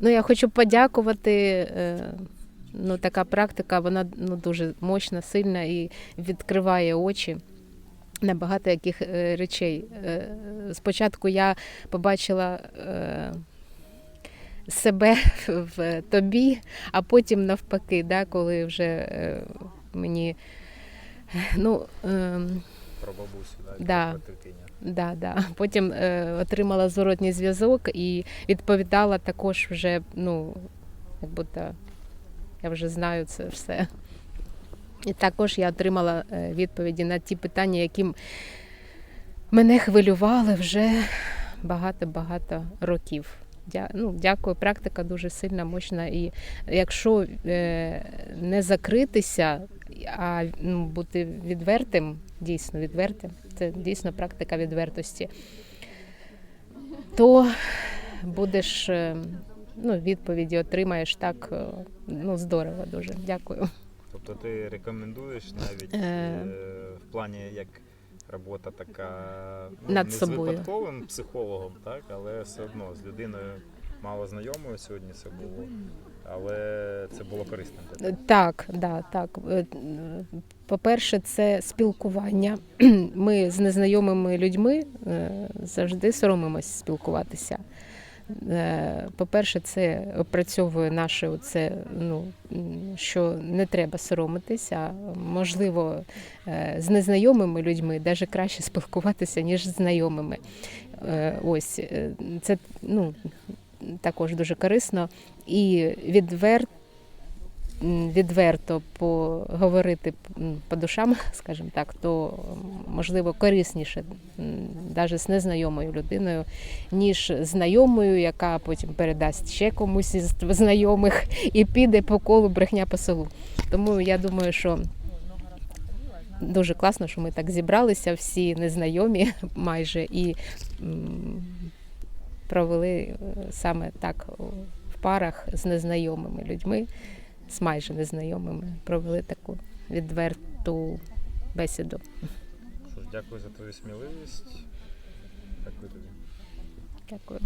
Ну, я хочу подякувати. е, Ну, така практика, вона ну, дуже мощна, сильна і відкриває очі на багато яких е, речей. Е, Спочатку я побачила себе в тобі, а потім навпаки, да, коли вже мені. Ну, ем, Про бабусю, да, Да. про Тетиня. Да, да. Потім е, отримала зворотній зв'язок і відповідала також вже, ну, як будто я вже знаю це все. І також я отримала е, відповіді на ті питання, які мене хвилювали вже багато-багато років. Дя, ну, дякую, практика дуже сильна, мощна. І якщо е, не закритися, а ну, бути відвертим, дійсно відвертим, це дійсно практика відвертості, то будеш е, ну, відповіді отримаєш так е, ну, здорово дуже. Дякую. Тобто ти рекомендуєш навіть Е. е, в плані як робота така ну, Над не собою. з випадковим психологом, так, але все одно з людиною мало знайомою сьогодні це було. Але це було корисним. так? Да, так. Е, По-перше, це спілкування. Ми з незнайомими людьми е, завжди соромимось спілкуватися. Е, По-перше, це опрацьовує наше оце, ну, що не треба соромитися. Можливо, з незнайомими людьми навіть краще спілкуватися, ніж з знайомими. Ось це ну, також дуже корисно. І відвер... м, відверто поговорити по душам, скажімо так, то можливо корисніше навіть з незнайомою людиною, ніж знайомою, яка потім передасть ще комусь із знайомих і піде по колу брехня по селу. Тому я думаю, що дуже класно, що ми так зібралися, всі незнайомі майже, і провели е, саме так в парах з незнайомими людьми, з майже незнайомими, провели таку відверту бесіду. Що ж, дякую за твою сміливість. Дякую тобі. Дякую.